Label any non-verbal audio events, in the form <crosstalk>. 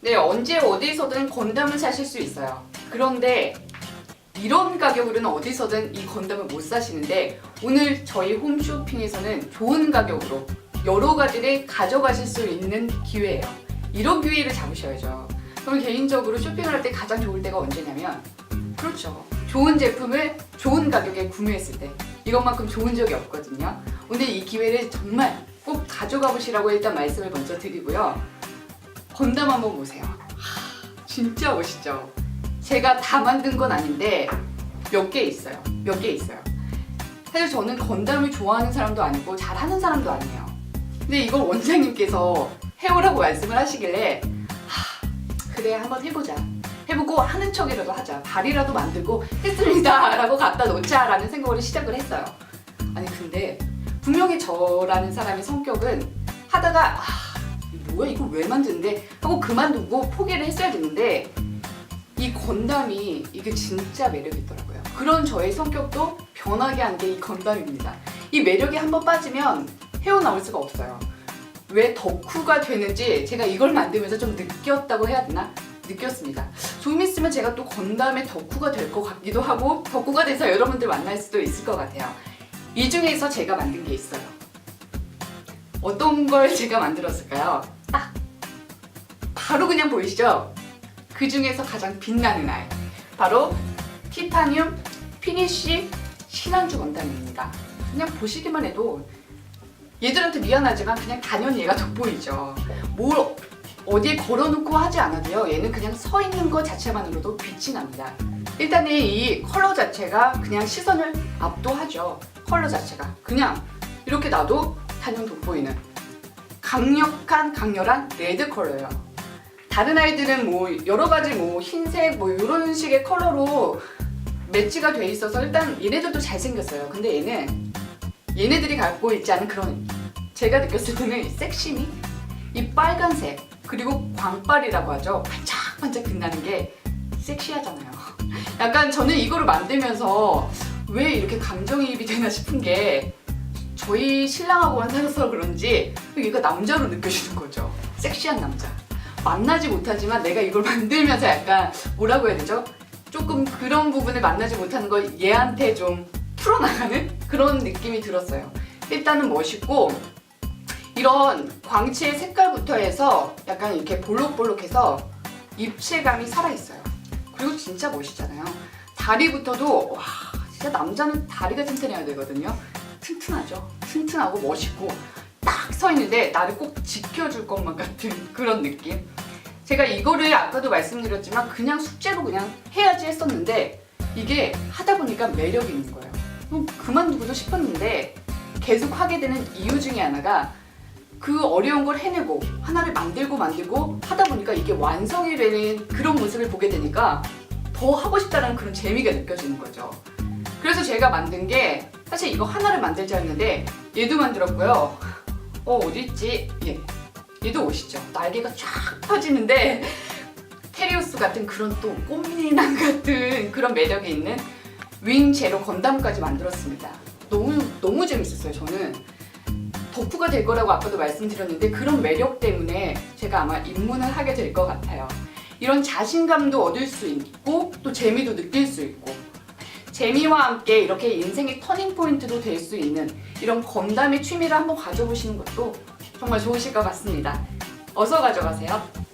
네, 언제 어디서든 건담을 사실 수 있어요. 그런데 이런 가격으로는 어디서든 이 건담을 못 사시는데 오늘 저희 홈쇼핑에서는 좋은 가격으로 여러 가지를 가져가실 수 있는 기회예요. 이런 기회를 잡으셔야죠. 저는 개인적으로 쇼핑을 할 때 가장 좋을 때가 언제냐면 그렇죠. 좋은 제품을 좋은 가격에 구매했을 때 이것만큼 좋은 적이 없거든요. 오늘 이 기회를 정말 꼭 가져가 보시라고 일단 말씀을 먼저 드리고요. 건담 한번 보세요. 하, 진짜 멋있죠? 제가 다 만든 건 아닌데 몇 개 있어요. 몇 개 있어요. 사실 저는 건담을 좋아하는 사람도 아니고 잘하는 사람도 아니에요. 근데 이걸 원장님께서 해오라고 말씀을 하시길래 하, 그래 한번 해보자. 해보고 하는 척이라도 하자. 발이라도 만들고 했습니다. 라고 갖다 놓자. 라는 생각으로 시작을 했어요. 아니 근데 분명히 저라는 사람의 성격은 하다가 아, 이거 뭐야 이거 왜 만드는데 하고 그만두고 포기를 했어야 되는데 이 건담이 이게 진짜 매력이 있더라고요. 그런 저의 성격도 변하게 한 게 이 건담입니다. 이 매력이 한번 빠지면 헤어나올 수가 없어요. 왜 덕후가 되는지 제가 이걸 만들면서 좀 느꼈다고 해야 되나? 느꼈습니다. 좀 있으면 제가 또 건담의 덕후가 될 것 같기도 하고 덕후가 돼서 여러분들 만날 수도 있을 것 같아요. 이 중에서 제가 만든 게 있어요. 어떤 걸 제가 만들었을까요? 딱 바로 그냥 보이시죠? 그 중에서 가장 빛나는 아이 바로 티타늄 피니쉬 신한주 건담입니다. 그냥 보시기만 해도 얘들한테 미안하지만 그냥 단연 얘가 돋보이죠. 뭘 어디에 걸어놓고 하지 않아도요. 얘는 그냥 서 있는 것 자체만으로도 빛이 납니다. 일단은 이 컬러 자체가 그냥 시선을 압도하죠. 컬러 자체가 그냥 이렇게 놔도 단연 돋보이는 강력한 강렬한 레드 컬러예요. 다른 아이들은 뭐 여러 가지 뭐 흰색 뭐 이런 식의 컬러로 매치가 돼 있어서 일단 얘네들도 잘생겼어요. 근데 얘는 얘네들이 갖고 있지 않은 그런 제가 느꼈을 때는 이 섹시미, 이 빨간색 그리고 광빨이라고 하죠. 반짝반짝 빛나는 게 섹시하잖아요. <laughs> 약간 저는 이거를 만들면서 왜 이렇게 감정이입이 되나 싶은 게 저희 신랑하고만 살아서 그런지 얘가 남자로 느껴지는 거죠. 섹시한 남자. 만나지 못하지만 내가 이걸 만들면서 약간 뭐라고 해야 되죠? 조금 그런 부분을 만나지 못하는 걸 얘한테 좀 풀어나가는 그런 느낌이 들었어요. 일단은 멋있고 이런 광채의 색깔부터 해서 약간 이렇게 볼록볼록해서 입체감이 살아있어요. 그리고 진짜 멋있잖아요. 다리부터도 와 진짜 남자는 다리가 튼튼해야 되거든요. 튼튼하죠. 튼튼하고 멋있고 딱 서 있는데 나를 꼭 지켜줄 것만 같은 <laughs> 그런 느낌. 제가 이거를 아까도 말씀드렸지만 그냥 숙제로 그냥 해야지 했었는데 이게 하다 보니까 매력이 있는 거예요. 그럼 그만두고도 싶었는데 계속 하게 되는 이유 중에 하나가 그 어려운 걸 해내고 하나를 만들고 만들고 하다 보니까 이게 완성이 되는 그런 모습을 보게 되니까 더 하고 싶다는 그런 재미가 느껴지는 거죠. 그래서 제가 만든 게 사실 이거 하나를 만들자 했는데 얘도 만들었고요. 어 어디 있지? 예. 얘도 멋있죠. 날개가 쫙 펴지는데 테리우스 같은 그런 또 꽃미남 같은 그런 매력이 있는 윙 제로 건담까지 만들었습니다. 너무 너무 재밌었어요. 저는 덕후가 될 거라고 아까도 말씀드렸는데 그런 매력 때문에 제가 아마 입문을 하게 될 것 같아요. 이런 자신감도 얻을 수 있고 또 재미도 느낄 수 있고 재미와 함께 이렇게 인생의 터닝 포인트도 될 수 있는 이런 건담의 취미를 한번 가져보시는 것도 정말 좋으실 것 같습니다. 어서 가져가세요.